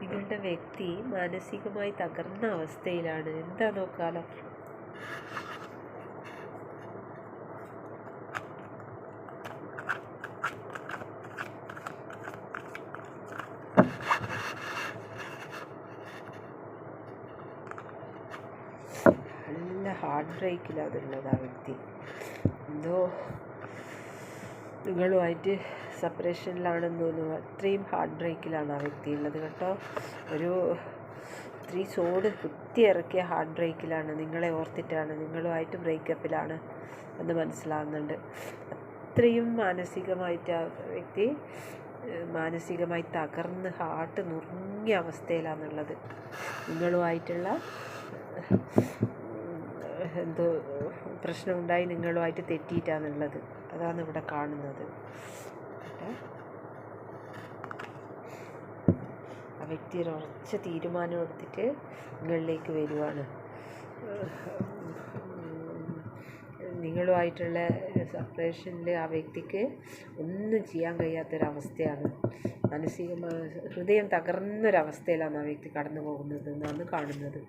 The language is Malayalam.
നിങ്ങളുടെ വ്യക്തി മാനസികമായി തകർന്ന അവസ്ഥയിലാണ്. എന്താ നോക്കാലോ നല്ല ഹാർട്ട് ബ്രേക്കിലാണ് അതുള്ളത് ആ വ്യക്തി. എന്തോ നിങ്ങളുമായിട്ട് സെപ്പറേഷനിലാണെന്ന് തോന്നുന്നു. അത്രയും ഹാർട്ട് ബ്രേക്കിലാണ് ആ വ്യക്തി ഉള്ളത് കേട്ടോ. ഒരു ചോട് കുത്തി ഇറക്കിയ ഹാർട്ട് ബ്രേക്കിലാണ് നിങ്ങളെ ഓർത്തിട്ടാണ് നിങ്ങളുമായിട്ട് ബ്രേക്കപ്പിലാണ് എന്ന് മനസ്സിലാകുന്നുണ്ട് അത്രയും മാനസികമായിട്ട് ആ വ്യക്തി മാനസികമായി തകർന്ന് ഹാർട്ട് നുറുങ്ങിയ അവസ്ഥയിലാണുള്ളത്. നിങ്ങളുമായിട്ടുള്ള എന്തോ പ്രശ്നമുണ്ടായി നിങ്ങളുമായിട്ട് തെറ്റിയിട്ടാണുള്ളത്. അതാണ് ഇവിടെ കാണുന്നത്. ആ വ്യക്തി ഒരു ഉറച്ച തീരുമാനം എടുത്തിട്ട് നിങ്ങളിലേക്ക് വരുവാണ്. നിങ്ങളുമായിട്ടുള്ള സെപ്പറേഷനിൽ ആ വ്യക്തിക്ക് ഒന്നും ചെയ്യാൻ കഴിയാത്തൊരവസ്ഥയാണ്. മാനസികമായ ഹൃദയം തകർന്നൊരവസ്ഥയിലാണ് ആ വ്യക്തി കടന്നു പോകുന്നത് എന്നാണ് കാണുന്നത്.